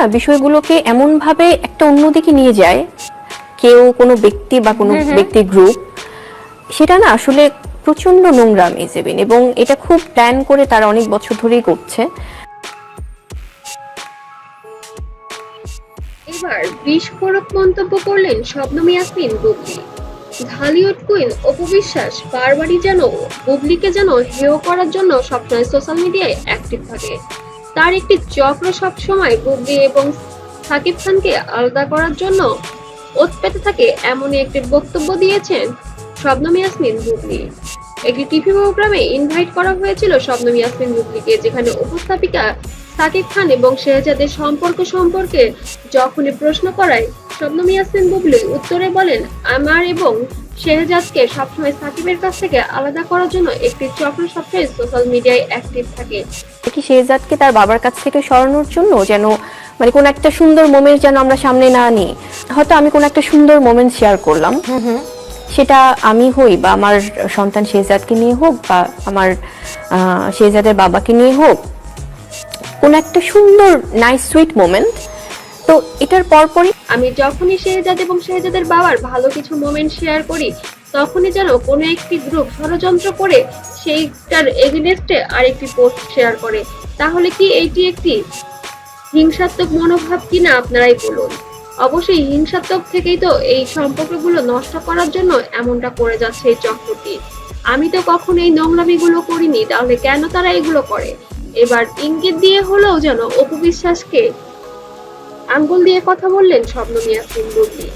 না বিষয়গুলোকে এমনভাবে একটা অন্যদিকে নিয়ে যায় কেউ কোনো ব্যক্তি বা কোনো ব্যক্তি গ্রুপ সেটা না আসলে প্রচণ্ড নোংরা মেজেবিন এবং এটা খুব প্ল্যান করে তারা অনেক বছর ধরেই করছে। এবার বিস্ফোরক মন্তব্য করলেন শবনম ইয়াসমিন বুবলি। ঢালিউড কুইন অপু বিশ্বাস বারবারই যেন বুবলিকে যেন হেয় করার জন্য সবসময় সোশ্যাল মিডিয়ায় অ্যাক্টিভ থাকে। তার একটি চক্র সবসময় গুগলি এবং সাকিব খানকে আলাদা করার জন্য ওত পেতে থাকে এমনই একটি বক্তব্য দিয়েছেন শবনম ইয়াসমিন বুবলি একটি টিভি প্রোগ্রামে ইনভাইট করা হয়েছিল শবনম ইয়াসমিন বুবলিকে যেখানে উপস্থাপিকা সাকিব খান এবং শেহজাদের সম্পর্ক সম্পর্কে যখনই প্রশ্ন করায় শবনম ইয়াসমিন বুবলি উত্তরে বলেন আমার এবং শেহজাদকে সবসময় সাকিবের কাছ থেকে আলাদা করার জন্য একটি চক্র সবসময় সোশ্যাল মিডিয়ায় অ্যাক্টিভ থাকে। কি শেহজাদকে তার বাবার কাছ থেকে সরানোর জন্য যেন মানে কোন একটা সুন্দর মোমেন্ট যেন আমরা সামনে না নিই। হয়তো আমি কোন একটা সুন্দর মোমেন্ট শেয়ার করলাম। সেটা আমি হই বা আমার সন্তান শেহজাদকে নিয়ে হোক বা আমার শেহজাদের বাবাকে নিয়ে হোক। কোন একটা সুন্দর নাইস সুইট মোমেন্ট তো এটার পরপরই আমি যখনই শেহজাদ এবং শেহজাদের বাবার ভালো কিছু মোমেন্ট শেয়ার করি, তখনই যেন কোনো একটি গ্রুপ ষড়যন্ত্র করে সেইটার এগেনস্টে আরেকটি পোস্ট শেয়ার করে। তাহলে কি এইটি একটি হিংসাত্মক মনোভাব কিনা আপনারাই বলুন? অবশ্যই হিংসাত্মক থেকেই তো এই সম্পর্কগুলো নষ্ট করার জন্য এমনটা করে যাচ্ছে এই চক্রটি। আমি তো কখনো এই নোংরামিগুলো করিনি, তাহলে কেন তারা এগুলো করে? এবার ইঙ্গিত দিয়ে হলেও যেন অপু বিশ্বাসকে আঙ্গুল দিয়ে কথা বললেন স্বপ্ন মিয়া বুবলি